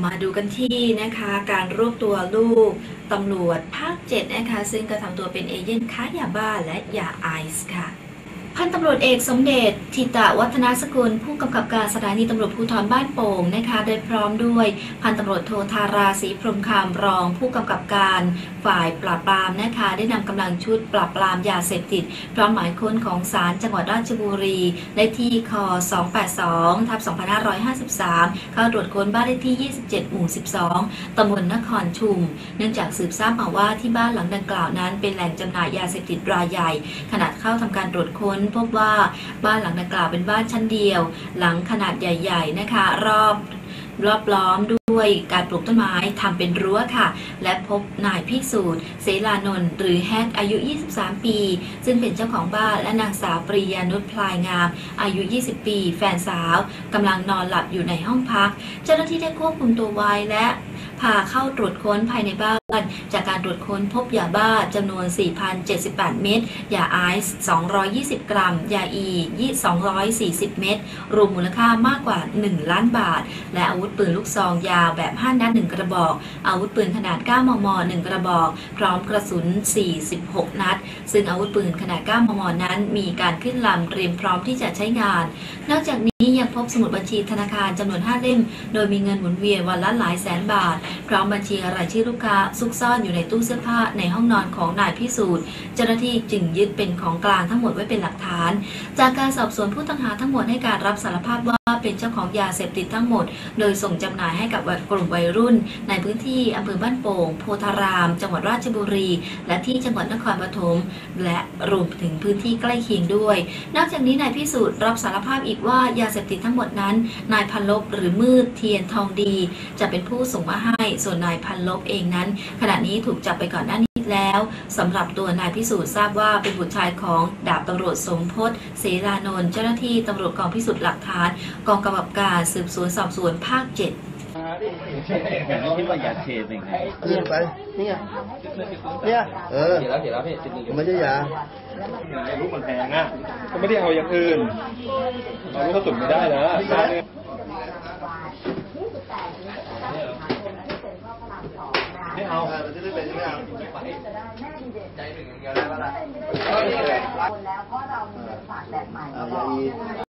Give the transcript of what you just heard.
มาดูกันที่นะคะการรวบตัวลูกตำรวจภาค 7 นะคะ ซึ่งกระทำตัวเป็นเอเย่นค้ายาบ้าและยาไอซ์ค่ะ พันตำรวจเอกสมเด็จทิตะวัฒนาสกุล ผู้กำกับการสถานีตำรวจภูธรบ้านโป่งนะคะโดยพร้อมด้วยพันตำรวจโทธาราศรีพรมคำรอง ผู้กำกับการฝ่ายปราบปรามนะคะได้นำกำลังชุดปราบปรามยาเสพติดพร้อมหมายค้นของศาลจังหวัดราชบุรีเลขที่ค282ทับ2553 เข้าตรวจค้นบ้านเลขที่ 27 หมู่ 12ตำบลนครชุม เนื่องจากสืบทราบมาว่าที่บ้านหลังดังกล่าวนั้น เป็นแหล่งจำหน่ายยาเสพติดรายใหญ่ขณะเข้าทำการตรวจค้นพบว่าบ้านหลังดังกล่าวเป็นบ้านชั้นเดียว หลังขนาดใหญ่ ๆ นะคะ รอบรอบล้อมด้วยการปลูกต้นไม้ทำเป็นรั้วค่ะ และพบนายพิสูจน์เสลานนท์หรือแฮกอายุ 23 ปี ซึ่งเป็นเจ้าของบ้านและนางสาวปริยานุชพลายงาม อายุ 20 ปี แฟนสาวกำลังนอนหลับอยู่ในห้องพัก เจ้าหน้าที่ได้ควบคุมตัวไว้และ พาเข้าตรวจค้นภายในบ้าน จากการตรวจค้นพบยาบ้าจำนวน 4,078 เม็ด ยาไอซ์ 220 กรัม ยาอี 240 เม็ด รวมมูลค่ามากกว่า 1 ล้านบาท และอาวุธปืนลูกซองยาวแบบ 5 นัด 1 กระบอก อาวุธปืนขนาด 9 มม 1 กระบอก พร้อมกระสุน 46 นัด ซึ่งอาวุธปืนขนาด 9 มม นั้น มีการขึ้นลำเตรียมพร้อมที่จะใช้งาน นอกจากนี้ยังพบสมุดบัญชีธนาคารจำนวน 5 เล่ม โดยมีเงินหมุนเวียนวันละหลายแสนบาท ร้อมบัญชีรายชื่อลูกค้าซุกซ่อนอยู่ในตู้เสื้อผ้าในห้องนอนของนายพิสูจน์ เจ้าหน้าที่จึงยึดเป็นของกลางทั้งหมดไว้เป็นหลักฐาน จากการสอบสวนผู้ต้องหาทั้งหมดให้การรับสารภาพว่าเป็นเจ้าของยาเสพติดทั้งหมด โดยส่งจำหน่ายให้กับกลุ่มวัยรุ่น ในพื้นที่อำเภอบ้านโป่ง โพธาราม จังหวัดราชบุรี และที่จังหวัดนครปฐม และรวมถึงพื้นที่ใกล้เคียงด้วย นอกจากนี้นายพิสูจน์รับสารภาพอีกว่ายาเสพติดทั้งหมดนั้น นายพันลบหรือมืดเทียนทองดี จะเป็นผู้ส่งมาให้ส่วนนายพันลบเองนั้น ขณะนี้ถูกจับไปก่อนหน้านี้แล้วสำหรับตัวนายพิสูจน์ทราบว่าเป็นบุตรชายของดาบตำรวจสมพศเสรานนท์เจ้าหน้าที่ตำรวจกองพิสูจน์หลักฐาน กองกำกับการสืบสวนสอบสวนภาค7คิดว่าอยากเทเป็นไงนี่ไปนี่ไงเนี่ยเออเดี๋ยวแล้วเดี๋ยวแล้วพี่จุดหนึ่งมันไม่ใช่ยาลูกมันแพงอะก็ไม่ได้เอาอย่างอื่นเอาลูกกระสุนไม่ได้นะค่าเนี่ย ไม่เอามันจะได้เป็นไม่เอาใจหนึ่งอย่างเดียวได้ปะล่ะคนแล้วเพราะเรามีเงินฝากแบบใหม่เอายาอี